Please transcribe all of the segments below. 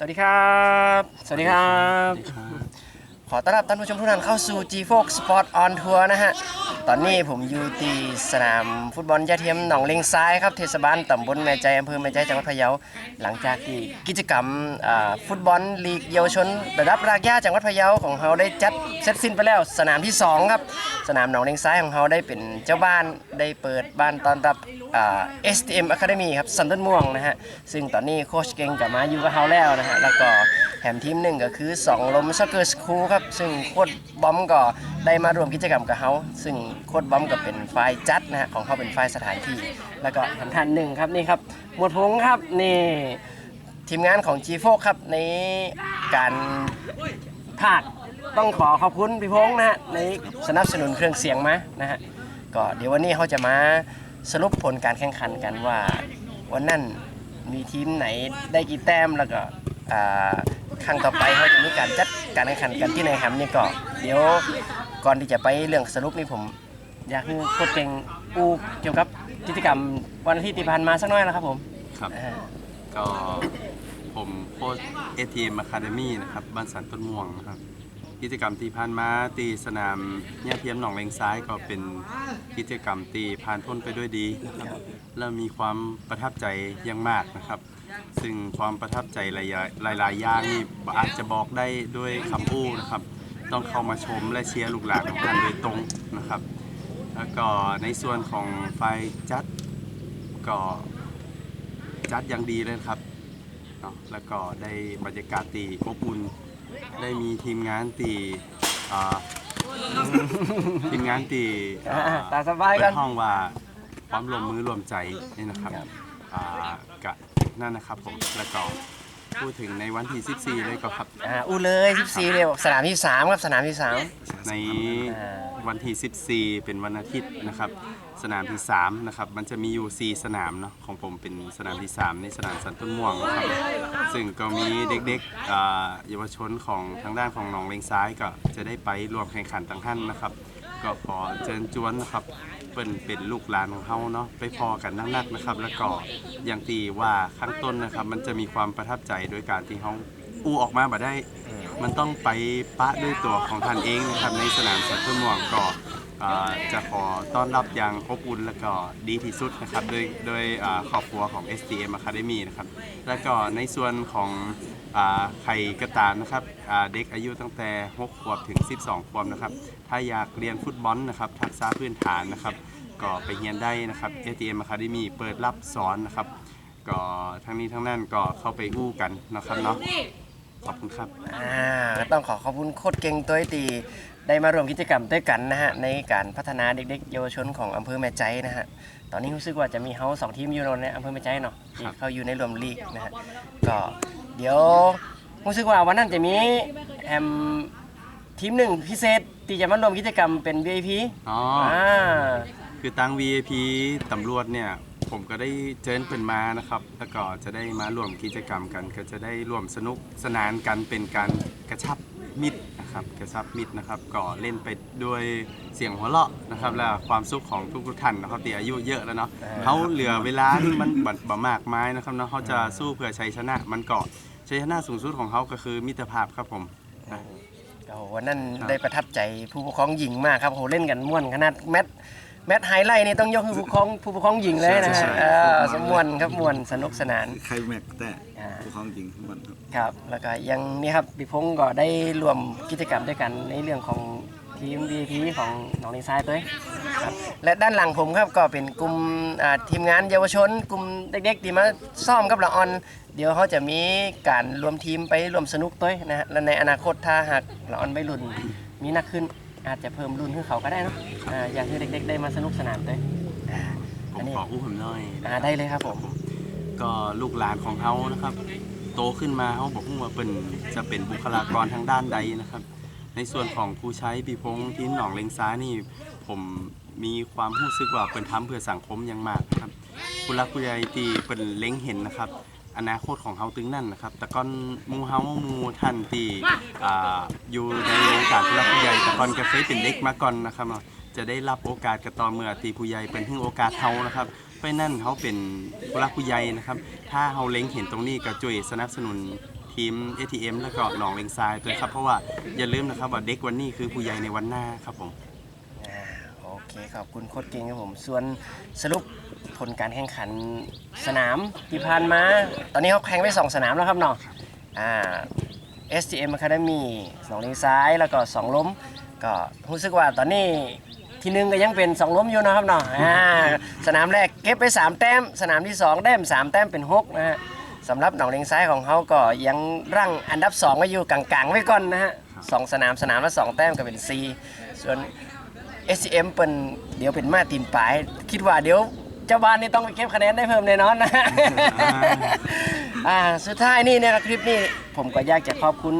สวัสดีครับ สวัสดีครับ ขอต้อนรับท่านผู้ชมทุกท่านเข้าสู่ G4 Sport on Tour นะฮะ ตอนนี้ผมอยู่ที่สนามฟุตบอลยาเทียมหนองเลงซ้ายครับเทศบาลตำบลแม่ใจอำเภอแม่ใจจังหวัดพะเยาหลังจากที่กิจกรรมฟุตบอลลีกเยาวชนระดับรากหญ้าจังหวัดพะเยาของเราได้จัดเสร็จสิ้นไปแล้ว สนามที่2ครับสนามหนองเลงซ้ายของเราได้เป็นเจ้าบ้านได้เปิดบ้านต้อนรับเอ่า STM Academy ครับสันต้นม่วงนะฮะซึ่งตอนนี้โค้ชเก่งกับมาอยู่กับเราแล้วนะฮะแล้วก็ แถมทีมหนึ่งก็คือ 2 ลมซักเกอร์สคูลครับ ซึ่งโค้ชบอมก็ได้มาร่วมกิจกรรมกับเขาซึ่งโค้ชบอมก็เป็นฝ่ายจัดนะฮะของเขาเป็นฝ่ายสถานที่ แล้วก็ท่านท่านหนึ่งครับนี่ครับหมวดพงษ์ครับนี่ทีมงานของ G4 ครับในการภาคต้องขอขอบคุณพี่พงษ์นะฮะในสนับสนุนเครื่องเสียงมานะฮะก็เดี๋ยววันนี้เขาจะมาสรุปผลการแข่งขันกันว่าวันนั้นมีทีมไหนได้กี่แต้มแล้วก็อ่า ครั้งต่อไปเขาจะมีการจัดการแข่งขันกันที่ไหนครับนี่ก็เดี๋ยวก่อนที่จะไปเรื่องสรุปนี่ผมอยากให้โค้ชเก่งอูเกี่ยวกับกิจกรรมวันอาทิตย์ที่ผ่านมาสักหน่อยนะครับผมครับอ่าก็ผมโค้ช ATM Academy นะครับบ้านสันต้นม่วงนะครับ กิจกรรมที่ผ่านมาตีสนามเนี่ยเทียมหนองเลงซ้ายก็เป็นกิจกรรมตีผ่านพ้นไปด้วยดีนะครับและมีความประทับใจอยังมากนะครับ ซึ่งความประทับใจหลายๆหลายๆอย่างนี่บ่อาจจะบอกได้ด้วยคำอู้นะครับ ต้องเข้ามาชมและเชียร์ลูกหลานของท่านโดยตรงนะครับ แล้วก็ในส่วนของไฟจัดก็จัดอย่างดีเลยครับเนาะแล้วก็ได้บรรยากาศตีอบอุ่นได้มีทีมงานตีอ่า ทีมงานตีอ่าอ่าตามสบายกัน เปิดห้องว่าความรวมมือรวมใจนี่นะครับครับอ่ากะ นั่นนะครับผมแล้วก็พูดถึงในวันที่14เลยก็ครับ อ่าอู้เลย14เลยบอกสนามที่3ครับสนามที่3ในอ่าวันที่14เป็นวันอาทิตย์นะครับ สนามที่3นะครับมันจะมีอยู่ 4 สนามเนาะของผมเป็นสนามที่3ในสนามสันต้นม่วงนะครับซึ่งก็มีเด็กๆอ่าเยาวชนของทางด้านของหนองเลงซ้ายก็จะได้ไปรวมแข่งขันทั้งท่านนะครับ ก็ขอเชิญจวนนะครับ เป็นเป็นลูกหลานของเฮาเนาะไปพอกันนักๆนะครับ แล้วก็อย่างที่ว่าข้างต้นนะครับ มันจะมีความประทับใจโดยการที่เฮาอู้ออกมาบ่ได้ มันต้องไปปะด้วยตัวของท่านเองนะครับในสนามสัตว์ม่วงก่อาจะขอต้อนรับอย่างอบอุ่นและก็ดีที่สุดนะครับโดยโดยอ่าครอบครัวของ STM Academy นะครับแล้วก็ในส่วนของอ่าใครก็ตามนะครับอ่าเด็กอายุตั้งแต่ 6 ขวบถึง 12 ขวบนะครับถ้าอยากเรียนฟุตบอลนะครับทักษะพื้นฐานนะครับก็ไปเรียนได้นะครับ STM Academy เปิดรับสอนนะครับก็ทั้งนี้ทั้งนั้นก็เข้าไปอู้กันนะครับเนาะขอบคุณครับ อ่าต้องขอขอบคุณโค้ชเก่งตัวไอตี ได้มาร่วมกิจกรรมด้วยกันนะฮะในการพัฒนาเด็กๆเยาวชนของอำเภอแม่ใจนะฮะตอนนี้รู้สึกว่าจะมีเฮาสองทีมอยู่ในอำเภอแม่ใจเนาะที่ครับเขาอยู่ในรวมลีกนะฮะก็เดี๋ยวรู้สึกว่าวันนั้นจะมีแอมทีมหนึ่งพิเศษที่จะมาร่วมกิจกรรมเป็น VIP อ๋ออ่าคือตั้ง VIP ตำรวจเนี่ย ผมก็ได้เจิญเป็นมานะครับ แล้วก็จะได้มาร่วมกิจกรรมกัน ก็จะได้ร่วมสนุกสนานกันเป็นการกระชับ มิตรนะครับกระชับมิตรนะครับก็เล่นไปด้วยเสียงหัวเราะนะครับและความสุขของทุกๆท่านนะครับที่อายุเยอะแล้วเนาะเขาเหลือเวลาที่มันบัดบ่มากมายนะครับเนาะเขาจะสู้เพื่อชัยชนะมันก็ชัยชนะสูงสุดของเขาก็คือมิตรภาพครับผมนะโอ้โหวันนั้นครับได้ประทับใจผู้ปกครองหญิงมากครับโอ้โหเล่นกันม่วนขนาดแมตช์แมตช์ไฮไลท์นี่ต้องยกให้ผู้ปกครองผู้ปกครองหญิงเลยนะใช่ฮะใช่เออสมวนครับมวนสนุกสนานใครแม็กแต่ อ่าผู้ของจริงทุกวันครับ ครับแล้วก็ยังนี่ครับพี่พงศ์ก็ได้รวมกิจกรรมด้วยกันในเรื่องของทีม VIP ของหนองนิซายตัวเองครับและด้านหลังผมครับก็เป็นกลุ่มอ่าทีมงานเยาวชน กลุ่มเด็กๆที่มาซ่อมกับละออน เดี๋ยวเขาจะมีการรวมทีมไปรวมสนุกตัวนะฮะและในอนาคตถ้าหากละออนไม่รุ่นมีนักขึ้นอาจจะเพิ่มรุ่นให้เขาก็ได้เนอะอ่าอยากให้เด็กๆได้มาสนุกสนานด้วยอ่าผอัมนนี้ขออู้ผมหน่อยอ่าได้เลยครับผม ก็ลูกหลานของเขานะครับ โตขึ้นมาเขาบอกว่าเป็นจะเป็นบุคลากรทางด้านใดนะครับ ในส่วนของผู้ใช้ปีพงที่หนองเลงซ้ายนี่ ผมมีความรู้สึกว่าเป็นทำเพื่อสังคมอย่างมากครับผู้รักผู้ใหญ่ตีเป็นเล็งเห็นนะครับอนาคตของเขาตึงนั่นนะครับ แต่ก่อนมูเฮามูท่านที่อ่าอยู่ในวงการผู้รักผู้ใหญ่แต่ก่อนก็เคยเป็นเด็กมาก่อนนะครับ จะได้รับโอกาสกระตอนเมื่อตีผู้ใหญ่เป็นถึงโอกาสเฮานะครับ เพราะนั่นเขาเป็นผู้รักผู้ใหญ่นะครับ ถ้าเขาเล็งเห็นตรงนี้ก็ช่วยสนับสนุนทีทีม ATM แล้วก็หนองเลงทรายด้วยครับ เพราะว่าอย่าลืมนะครับว่าเด็กวันนี้คือผู้ใหญ่ในวันหน้าครับผม อ่าโอเคขอบคุณโค้ชเก่งครับผม ส่วนสรุปผลการแข่งขันสนามที่ผ่านมา ตอนนี้เขาแข่งไปสองสนามแล้วครับเนาะอ่า SGM Academy สองเลงซ้ายแล้วก็สองล้ม ก็รู้สึกว่าตอนนี้ ที่หนึ่งก็ยังเป็นสองล้มอยู่นะครับเนาะอ่าสนามแรกเก็บไป3แต้ม สนามที่2แต้ม3แต้มเป็น6นะฮะสำหรับหนองเลงซ้ายของเขาก็ยังรั้งอันดับ2ไว้อยู่กลางๆไว้ก่อนนะฮะสองสนามสนามละ2แต้มก็เป็น C ส่วน SCM เป็นเดี๋ยวเป็นมาตีมปลาย คิดว่าเดี๋ยวเจ้าบ้านนี่ต้องไปเก็บคะแนนได้เพิ่มแน่นอนนะ อ่าสุดท้ายนี่เนยนะคลิปนี้ผมก็อยากจะขอบคุณ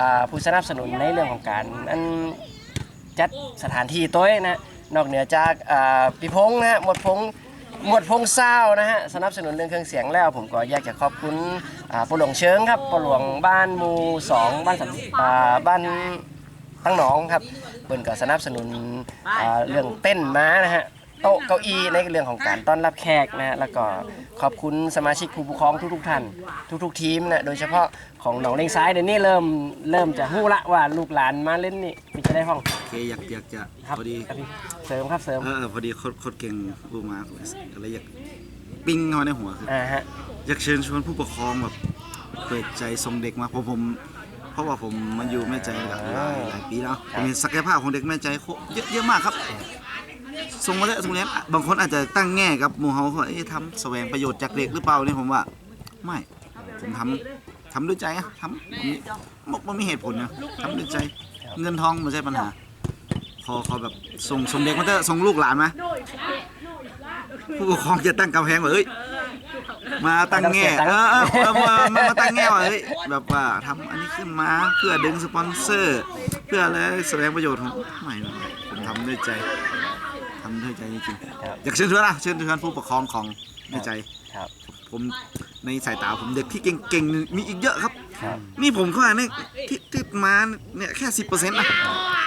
อ่าผู้สนับสนุนในเรื่องของการอัน จัดสถานที่ตัวเองนะนอกเหนือจากพี่พงษ์นะฮะหมวดพงษ์หมวดพงษ์เศร้านะฮะสนับสนุนเรื่องเครื่องเสียงแล้ว ผมก็อยากจะขอบคุณอ่าปหลวงเชิงครับปหลวงบ้านมูสองบ้านสันอ่าบ้านตั้งหนองครับเปิ่นก็สนับสนุนเรื่องเต้นม้านะฮะ โต๊ะเก้าอี้ในเรื่องของการต้อนรับแขกนะฮะแล้วก็ขอบคุณสมาชิกผู้ปกครองทุก ๆ ท่าน ทุก ๆ ทีมนะโดยเฉพาะของหนองเลงซ้ายเดี๋ยวนี้เริ่มเริ่มจะหู้ละว่าลูกหลานมาเล่นนี่มีจะได้ห้องโอเคอยากอยากจะครับพอดีเสริมครับเสริมเออเออพอดีโคตรโคตรเก่งรูมาอะไรอยากปิ้งเข้ามาในหัวคือ อ่าฮะ อยากเชิญชวนผู้ปกครองแบบเปิดใจส่งเด็กมาเพราะผม เพราะว่าผมมาอยู่แม่ใจหลายหลายหลายปีแล้วผมเห็นศักยภาพของเด็กแม่ใจโคเยอะเยอะมากครับ ส่งมาเลยส่งเรียนบางคนอาจจะตั้งแง่กับหมู่เฮาว่าเอ๊ะทำแสวงประโยชน์จากเด็กหรือเปล่าเนี่ยผมว่า ไม่ผมทำทำด้วยใจอะทำผมมันมันมีเหตุผลนะทำด้วยใจ เงินทองไม่ใช่ปัญหา พอเขาแบบส่งส่งเด็กมาเถอะส่งลูกหลานมาผู้ปกครองจะตั้งกำแพงว่าเอ้ยมาตั้งแง่เออเออเออมามามาตั้งแง่ว่าเอ้ยแบบว่าทำอันนี้ขึ้นมาเพื่อดึงสปอนเซอร์ เพื่ออะไรแสดงประโยชน์ของไม่ไม่ไม่ผมทำด้วยใจ ทำด้วยใจจริงๆอยากเชิญชวนนะเชิญชวนผู้ปกครองของในใจ ครับ ผมในสายตาผมเด็กที่เก่งๆมีอีกเยอะครับ ครับ นี่ผมเข้ามาเนี่ยที่ที่มาเนี่ยแค่สิบเปอร์เซ็นต์นะ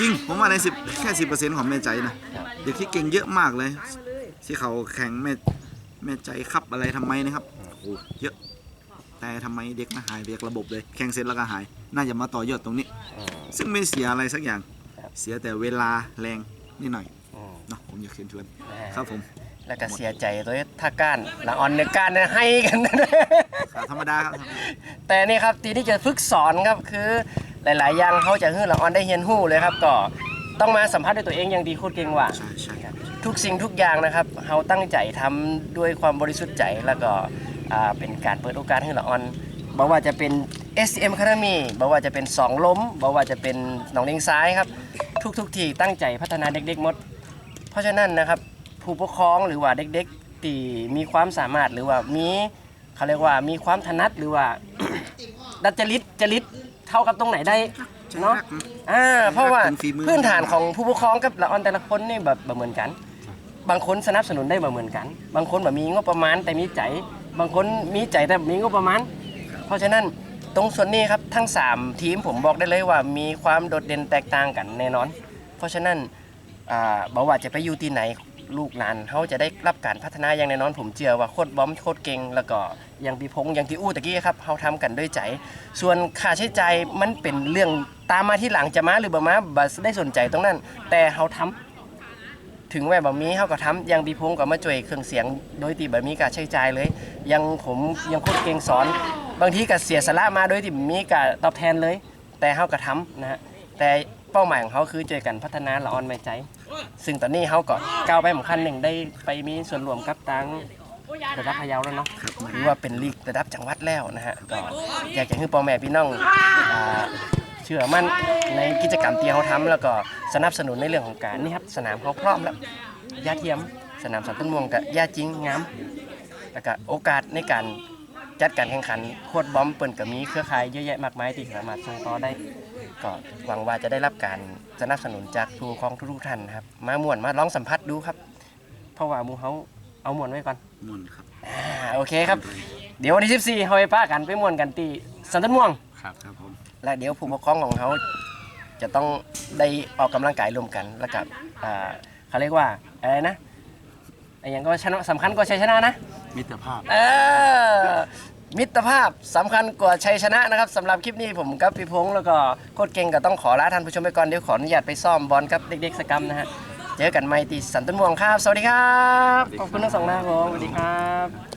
จริงผมว่าในสิบแค่สิบเปอร์เซ็นต์ของแม่ใจนะเด็กที่เก่งเยอะมากเลย ที่เขาแข่งแม่แม่ใจครับอะไรทำไมนะครับโอ้โหเยอะ แต่ทำไมเด็กมาหายไปจากระบบเลย แข่งเสร็จแล้วก็หาย น่าจะมาต่อยอดตรงนี้อืมซึ่งไม่เสียอะไรสักอย่าง ครับ เสียแต่เวลาแรงนิดหน่อยอืมเนาะ ผมอยากเชิญชวนนะฮะครับผม แล้วก็เสียใจตัวท่าก้านละออนเนื้อก้านเนี่ยให้กันครับธรรมดาครับ แต่นี่ครับทีที่จะฝึกสอนครับคือหลาย ๆ อย่างเขาจะให้ละออนได้เรียนรู้เลยครับก็ต้องมาสัมผัสด้วยตัวเองอย่างดีโคตรเก่งว่าใช่ใช่ครับทุกสิ่งทุกอย่างนะครับเราตั้งใจทำด้วยความบริสุทธิ์ใจแล้วก็อ่าเป็นการเปิดโอกาสให้ละออนบอกว่าจะเป็น SCM Academy บอกว่าจะเป็นสองล้มบอกว่าจะเป็นหนองเลงซ้ายครับ ทุกๆที่ตั้งใจพัฒนาเด็กๆหมด เพราะฉะนั้นนะครับผู้ปกครองหรือว่าเด็กๆที่มีความสามารถหรือว่ามีเขาเรียกว่ามีความถนัดหรือว่า ดัดจริตจริตเท่ากับตรงไหนได้เนาะอ่าเพราะว่าเป็นฝีมือพื้นฐานของผู้ปกครองกับละออนแต่ละคนนี่แบบบ่เหมือนกัน บางคนสนับสนุนได้บ่เหมือนกัน บางคนแบบมีงบประมาณแต่มีใจ บางคนมีใจแต่มีงบประมาณ เพราะฉะนั้นตรงส่วนนี้ครับทั้ง 3 ทีมผมบอกได้เลยว่ามีความโดดเด่นแตกต่างกันแน่นอน เพราะฉะนั้น อ่าบอกว่าจะไปอยู่ที่ไหนลูกหลานเขาจะได้รับการพัฒนาอย่างแน่นอนผมเชื่อว่าโคตรบอมโคตรเก่งแล้วก็อย่างพี่พงษ์อย่างที่อู้ตะกี้ครับเขาทำกันด้วยใจ ส่วนค่าใช้จ่ายมันเป็นเรื่องตามมาที่หลังจะมาหรือบ่มาบ่ได้สนใจตรงนั้น แต่เขาทำถึงแม้บ่มีเขาก็ทำอย่างพี่พงษ์ก็มาช่วยเครื่องเสียง โดยที่บ่มีการใช้จ่ายเลยยังผมยังโคตรเก่งสอน บางทีก็เสียสละมาโดยที่บ่มีการตอบแทนเลย แต่เขาก็ทำนะฮะแต่เป้าหมายของเขาคือเจอกันพัฒนาละออนไม่ใจ ซึ่งตอนนี้เขาก็ก้าวไปสำคัญหนึ่งได้ไปมีส่วนรวมกับทางระดับพะเยาแล้วเนาะหรือว่าเป็นลีกระดับจังหวัดแล้วนะฮะก็อยากจะให้พ่อแม่พี่น้องเชื่อมั่นในกิจกรรมที่เขาทำแล้วก็สนับสนุนในเรื่องของการนี่ครับสนามเขาพร้อมแล้วยาเทียม สนามสันต้นม่วงกับยาจริงงามแล้วก็โอกาสในการจัดการแข่งขันโคตรบอมเปิ่นก็มีเครือข่ายเยอะแยะมากมายที่สามารถส่งต่อได้ ก็หวังว่าจะได้รับการสนับสนุนจากครูของทุกๆท่านนะครับ มาม่วนมาลองสัมผัสดูครับ เพราะว่าหมูเขาเอาม่วนไว้ก่อนมวนครับอ่าโอเคครับ เดี๋ยววันที่14เขาไปป้ากันไปม่วนกันที่สันต้นม่วง ครับครับผมและเดี๋ยวผู้ปกครองของเขาจะต้องได้ออกกำลังกายรวมกันแล้วกับอ่าเขาเรียกว่าอะไรนะไอ้อย่างก็ชนะสำคัญก็ชัยชนะนะ มิตรภาพ เออ มิตรภาพสำคัญกว่าชัยชนะนะครับสำหรับคลิปนี้ผมกับพี่พงษ์แล้วก็โคตรเก่งก็ต้องขอลาท่านผู้ชมไปก่อนเดี๋ยวขออนุญาตไปซ่อมบอลกับเด็กๆสกรรมนะฮะเจอกันใหม่ตีสันต้นม่วงครับ สวัสดีครับ ขอบคุณทั้งสองนะครับผมสวัสดีครับ